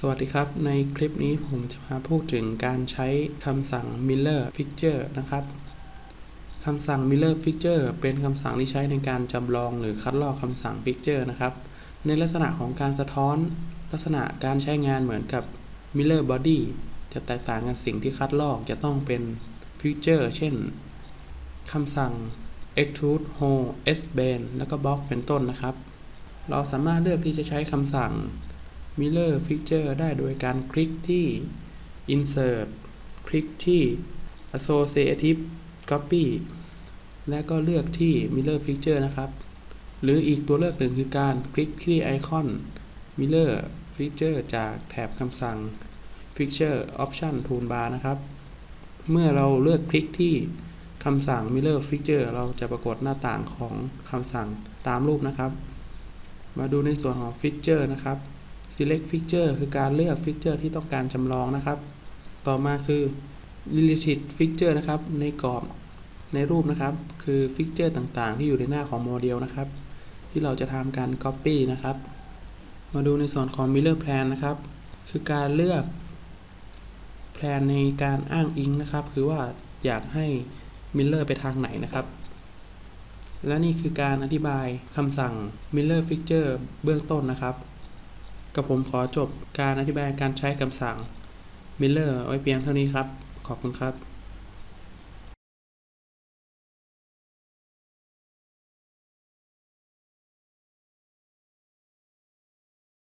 สวัสดีครับ ในคลิปนี้ผมจะมาพูดถึงการใช้คำสั่ง Miller Fixture นะครับคำสั่ง Miller Fixture เป็นคำสั่งที่ใช้ในการจำลองหรือคัดลอกคำสั่ง Fixture นะครับ ในลักษณะของการสะท้อนลักษณะการใช้งานเหมือนกับ Miller Body จะแตกต่างกันสิ่งที่คัดลอกจะต้องเป็น Fixture เช่นคำสั่ง extrude hole s bend แล้วก็ box เป็นต้นนะครับ เราสามารถเลือกที่จะใช้คำสั่ง Miller Fixture ได้โดยการคลิกที่ Insert คลิกที่ Associative Copy และก็เลือกที่ Miller Fixture นะครับ หรืออีกตัวเลือกหนึ่งคือการคลิกที่ไอคอน Miller Fixture จากแถบคำสั่ง Fixture Option Toolbar นะครับ เมื่อเราเลือกคลิกที่คำสั่ง Miller Fixture เราจะปรากฏหน้าต่างของคำสั่งตามรูปนะครับ มาดูในส่วนของ Fixture นะครับ select feature คือการเลือก feature ที่ต้องการจำลองนะครับ ต่อมาคือ related feature นะครับ ในกรอบในรูปนะครับ คือ feature ต่างๆ ที่อยู่ในหน้าของโมเดลนะครับ ที่เราจะทำการ copy นะครับ มาดูในส่วนของ Miller plan นะครับ คือการเลือกแพลนในการอ้างอิงนะครับ คือว่าอยากให้ Miller ไปทางไหนนะครับและนี่คือการอธิบายคำสั่ง Miller Fixture เบื้องต้นนะครับ กับผมขอจบการอธิบายการใช้คำสั่ง Miller ไว้เพียงเท่านี้ครับ ขอบคุณครับ